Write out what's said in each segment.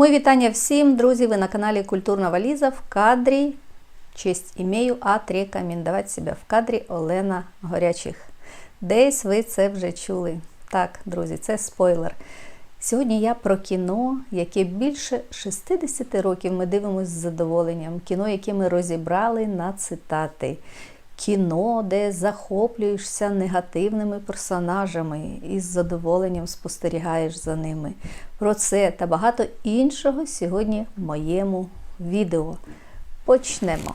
Мої вітання всім, друзі! Ви на каналі Культурна Валіза в кадрі. Честь імею отрекомендувати себе в кадрі Олена Горячих. Десь ви це вже чули. Так, друзі, це спойлер. Сьогодні я про кіно, яке більше 60 років ми дивимося з задоволенням. Кіно, яке ми розібрали на цитати. Кіно, де захоплюєшся негативними персонажами і з задоволенням спостерігаєш за ними. Про це та багато іншого сьогодні в моєму відео. Почнемо.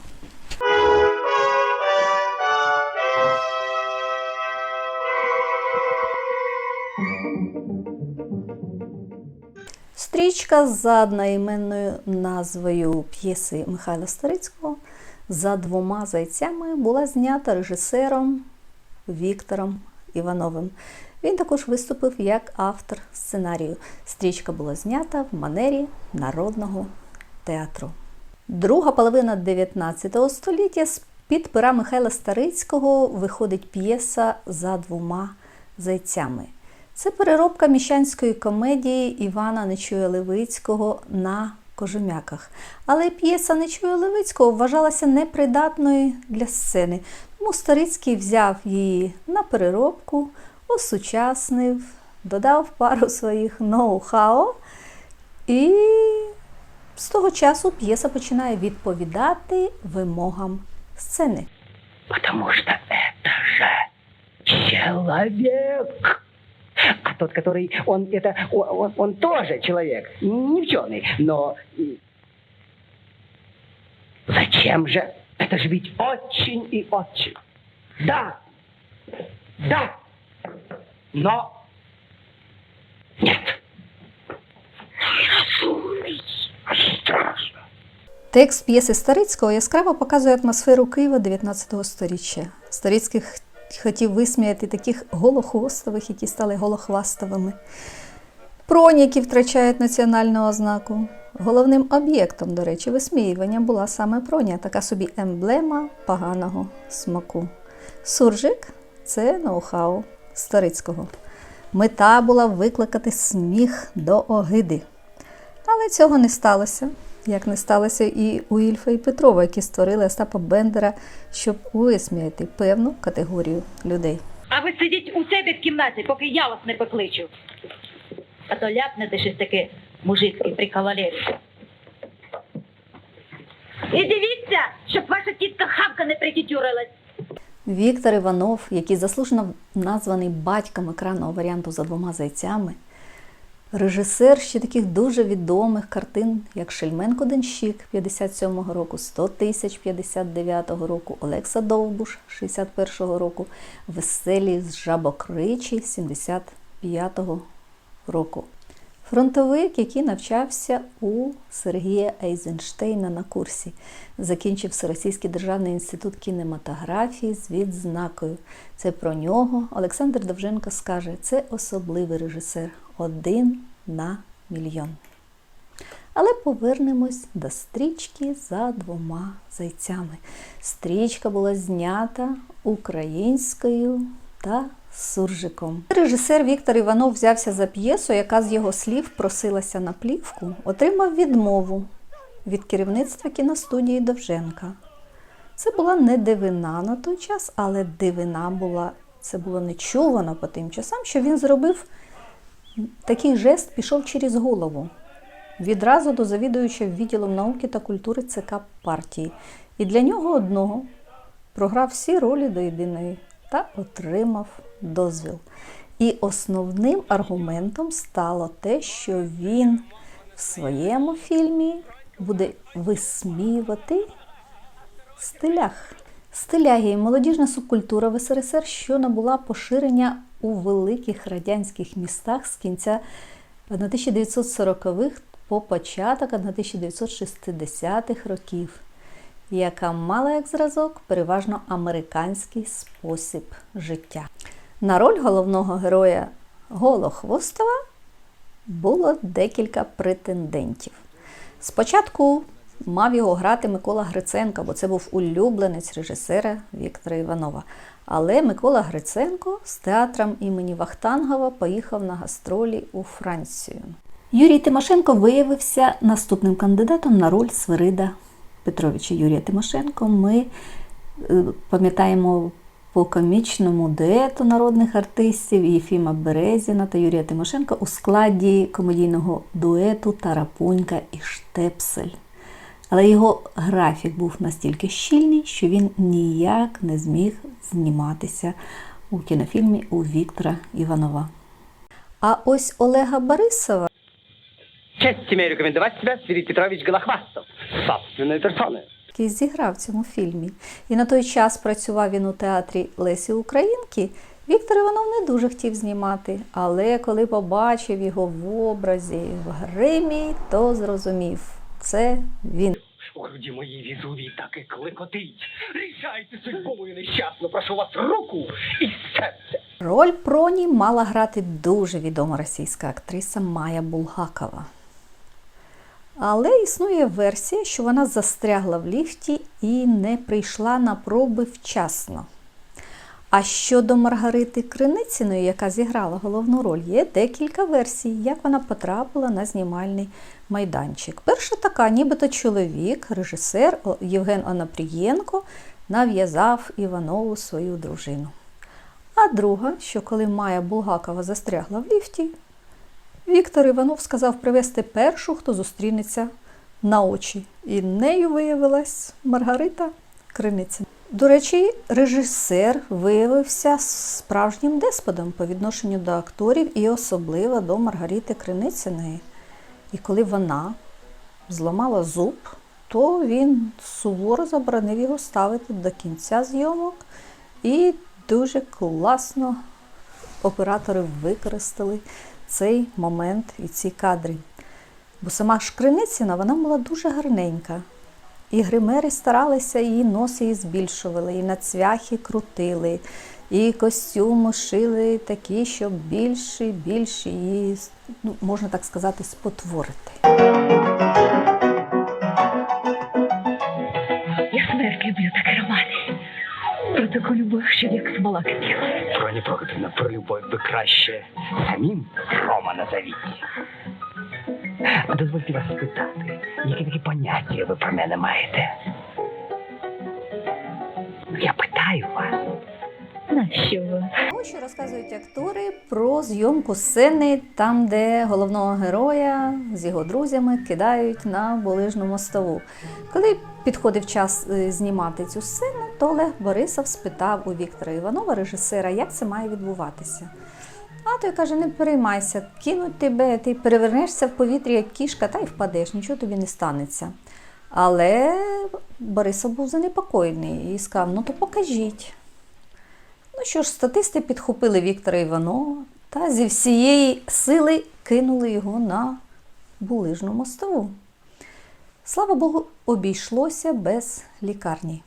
Стрічка за одноіменною назвою п'єси Михайла Старицького за двома зайцями була знята режисером Віктором Івановим. Він також виступив як автор сценарію. Стрічка була знята в манері народного театру. Друга половина 19 століття з під пера Михайла Старицького виходить п'єса за двома зайцями. Це переробка міщанської комедії Івана Нечуя Левицького на кожум'яках. Але п'єса Нечуя Левицького вважалася непридатною для сцени. Тому Старицький взяв її на переробку, осучаснив, додав пару своїх ноу-хау. І з того часу п'єса починає відповідати вимогам сцени. Потому что это же человек. А тот, который, он это, он, он- он тоже человек, не ученый, но и- зачем же? Это же ведь очень и очень. Да, да, но нет. Неразумный, страшно. Текст п'єси Старицького яскраво показує атмосферу Києва 19 століття. Старицький хотів висміяти таких голохвостових, які стали голохвастовими. Проні, які втрачають національну ознаку. Головним об'єктом, до речі, висміювання була саме проня, така собі емблема поганого смаку. Суржик це ноу-хау Старицького. Мета була викликати сміх до огиди. Але цього не сталося, як не сталося і у Ільфа і Петрова, які створили Остапа Бендера, щоб висміяти певну категорію людей. А ви сидіть у себе в кімнаті, поки я вас не покличу. А то ляпнете щось таке мужицьке при кавалері. І дивіться, щоб ваша тітка хавка не притютюрилась. Віктор Іванов, який заслужено названий батьком екранного варіанту за двома зайцями, режисер ще таких дуже відомих картин, як Шельменко Денщик 57-го року, 100 тисяч 59-го року, Олекса Довбуш 61-го року, Веселі з Жабокричі 75-го року. Фронтовик, який навчався у Сергія Ейзенштейна на курсі, закінчив Всеросійський державний інститут кінематографії з відзнакою. Це про нього Олександр Довженко скаже: це особливий режисер, один на мільйон. Але повернемось до стрічки за двома зайцями. Стрічка була знята українською та суржиком. Режисер Віктор Іванов взявся за п'єсу, яка з його слів просилася на плівку, отримав відмову від керівництва кіностудії Довженка. Це була не дивина на той час, але дивина була, це було нечувано по тим часам, що він зробив такий жест, пішов через голову відразу до завідуюча відділом науки та культури ЦК партії. І для нього одного програв всі ролі до єдиної та отримав дозвіл. І основним аргументом стало те, що він в своєму фільмі буде висміювати стилях. Стиляги молодіжна субкультура в СРСР, що набула поширення у великих радянських містах з кінця 1940-х по початок 1960-х років, яка мала як зразок переважно американський спосіб життя. На роль головного героя Голохвостова було декілька претендентів. Спочатку мав його грати Микола Гриценко, бо це був улюбленець режисера Віктора Іванова. Але Микола Гриценко з театром імені Вахтангова поїхав на гастролі у Францію. Юрій Тимошенко виявився наступним кандидатом на роль Свирида Петровича Юрія Тимошенко. Ми е, пам'ятаємо по комічному дуету народних артистів Єфіма Березіна та Юрія Тимошенка у складі комедійного дуету Тарапунька і Штепсель. Але його графік був настільки щільний, що він ніяк не зміг зніматися у кінофільмі у Віктора Іванова. А ось Олега Борисова Честь имею рекомендовать тебя, Свирид Петрович Голохвастов, собственной персоной. який зіграв в цьому фільмі. І на той час працював він у театрі Лесі Українки. Віктор Іванов не дуже хотів знімати, але коли побачив його в образі в гримі, то зрозумів, це він. У груді моїй Везувій так і клекотить. Рішайте судьбою нещасну, прошу вас руку і серце. Роль Проні мала грати дуже відома російська актриса Майя Булгакова. Але існує версія, що вона застрягла в ліфті і не прийшла на проби вчасно. А щодо Маргарити Криниціної, яка зіграла головну роль, є декілька версій, як вона потрапила на знімальний майданчик. Перша така, нібито чоловік, режисер Євген Онопрієнко нав'язав Іванову свою дружину. А друга, що коли Майя Булгакова застрягла в ліфті, Віктор Іванов сказав привезти першу, хто зустрінеться на очі. І нею виявилась Маргарита Криниця. До речі, режисер виявився справжнім деспотом по відношенню до акторів і особливо до Маргарити Криницяної. І коли вона зламала зуб, то він суворо заборонив його ставити до кінця зйомок. І дуже класно оператори використали цей момент і ці кадри. Бо сама Шкриницина вона була дуже гарненька. І гримери старалися її носи її збільшували, і на цвяхи крутили, і костюми шили такі, щоб більше і більше її, ну, можна так сказати, спотворити. Я смерть люблю так керувати. Про таку любов, що як смола кипіла. Проні Прокопівна, про любов би краще самим Рома назовіть. Дозвольте вас спитати, які такі поняття ви про мене маєте? Я питаю вас. Нащо ви? Ось що розказують актори про зйомку сцени, там, де головного героя з його друзями кидають на булижну мостову. Коли підходив час е, знімати цю сцену, то Олег Борисов спитав у Віктора Іванова, режисера, як це має відбуватися. Той каже: не переймайся, кинуть тебе, ти перевернешся в повітрі, як кішка, та й впадеш, нічого тобі не станеться. Але Борисов був занепокоєний і сказав: ну то покажіть. Ну що ж, статисти підхопили Віктора Іванова та зі всієї сили кинули його на булижну мостову. Слава Богу, обійшлося без лікарні.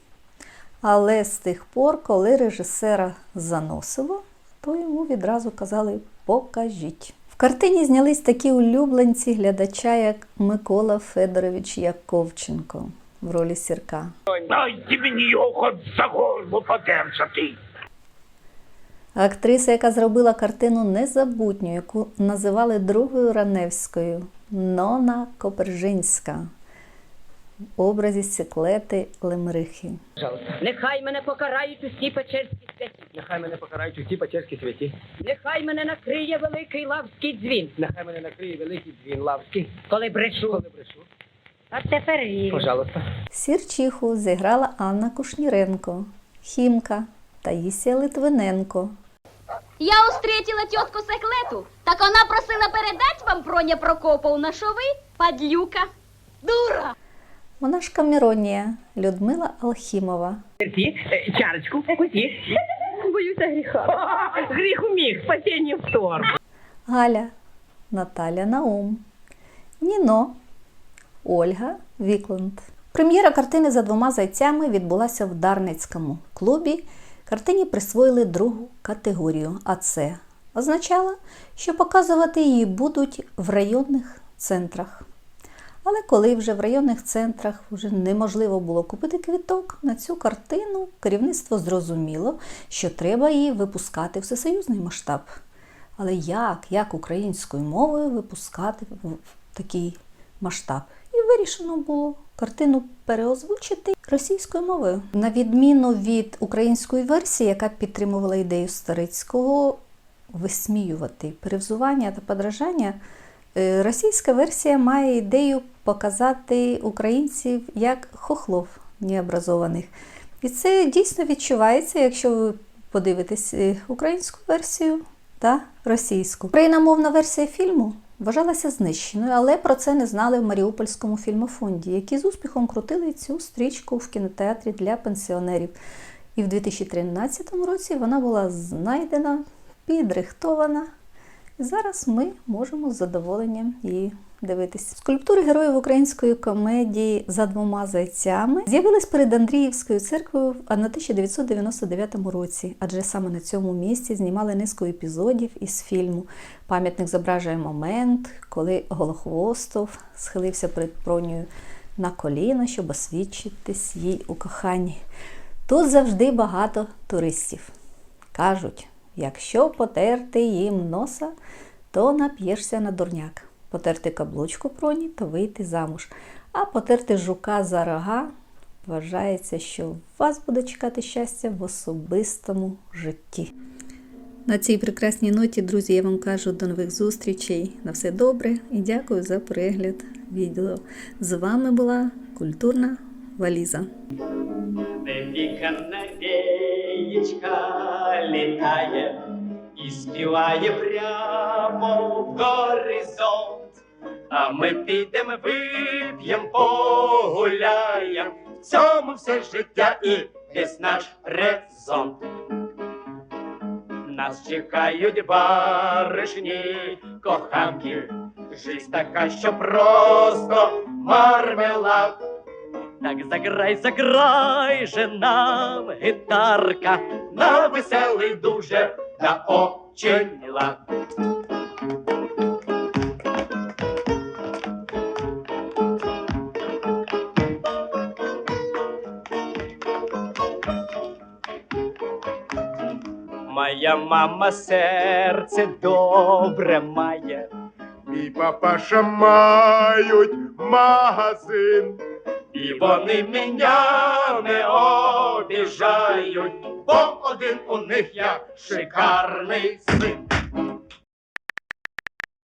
Але з тих пор, коли режисера заносило, то йому відразу казали покажіть. В картині знялись такі улюбленці глядача, як Микола Федорович Яковченко в ролі сірка. Дайте мені його хоч за горло подержати. Актриса, яка зробила картину незабутню, яку називали другою Раневською, Нона Копержинська образі Сіклети Лемрихи. Нехай мене покарають усі печерські святі. Нехай мене покарають усі печерські святі. Нехай мене накриє великий лавський дзвін. Нехай мене накриє великий дзвін лавський. Коли брешу. Коли брешу. А тепер вірю. Пожалуйста. Сірчиху зіграла Анна Кушніренко, Хімка Таїсія Литвиненко. Я встретила тетку Секлету, так она просила передать вам Проня Прокоповна, що ви подлюка. Дура! Монашка Міронія Людмила Алхімова, э, чарочку, кути. Боюся гріха. Гріх уміг, спасіння в торб. Галя Наталя Наум, Ніно Ольга Вікланд. Прем'єра картини за двома зайцями відбулася в Дарницькому клубі. Картині присвоїли другу категорію, а це означало, що показувати її будуть в районних центрах. Але коли вже в районних центрах вже неможливо було купити квіток на цю картину, керівництво зрозуміло, що треба її випускати всесоюзний масштаб. Але як, як українською мовою випускати в такий масштаб? І вирішено було картину переозвучити російською мовою. На відміну від української версії, яка підтримувала ідею Старицького висміювати перевзування та подражання, російська версія має ідею показати українців як хохлов необразованих. І це дійсно відчувається, якщо ви подивитесь е, українську версію та російську. Україномовна версія фільму вважалася знищеною, але про це не знали в Маріупольському фільмофонді, які з успіхом крутили цю стрічку в кінотеатрі для пенсіонерів. І в 2013 році вона була знайдена, підрихтована. Зараз ми можемо з задоволенням її дивитись. Скульптури героїв української комедії за двома зайцями з'явились перед Андріївською церквою в 1999 році, адже саме на цьому місці знімали низку епізодів із фільму. Пам'ятник зображує момент, коли Голохвостов схилився перед бронею на коліна, щоб освідчитись їй у коханні. Тут завжди багато туристів. Кажуть, якщо потерти їм носа, то нап'єшся на дурняк. Потерти каблучку проні, то вийти замуж. А потерти жука за рога вважається, що вас буде чекати щастя в особистому житті. На цій прекрасній ноті, друзі, я вам кажу до нових зустрічей. На все добре і дякую за перегляд відео. З вами була культурна валіза. Де канадеєчка літає і співає прямо в горизонт. А ми підемо, вип'єм, погуляєм, в цьому все життя і весь наш резон. Нас чекають баришні, коханки, Жизнь така, що просто мармелад. Так заграй, заграй же нам гітарка на веселий дуже лад. Моя мама серце добре має, Мій папаша мають магазин. І вони мене не обіжають, бо один у них я шикарний син.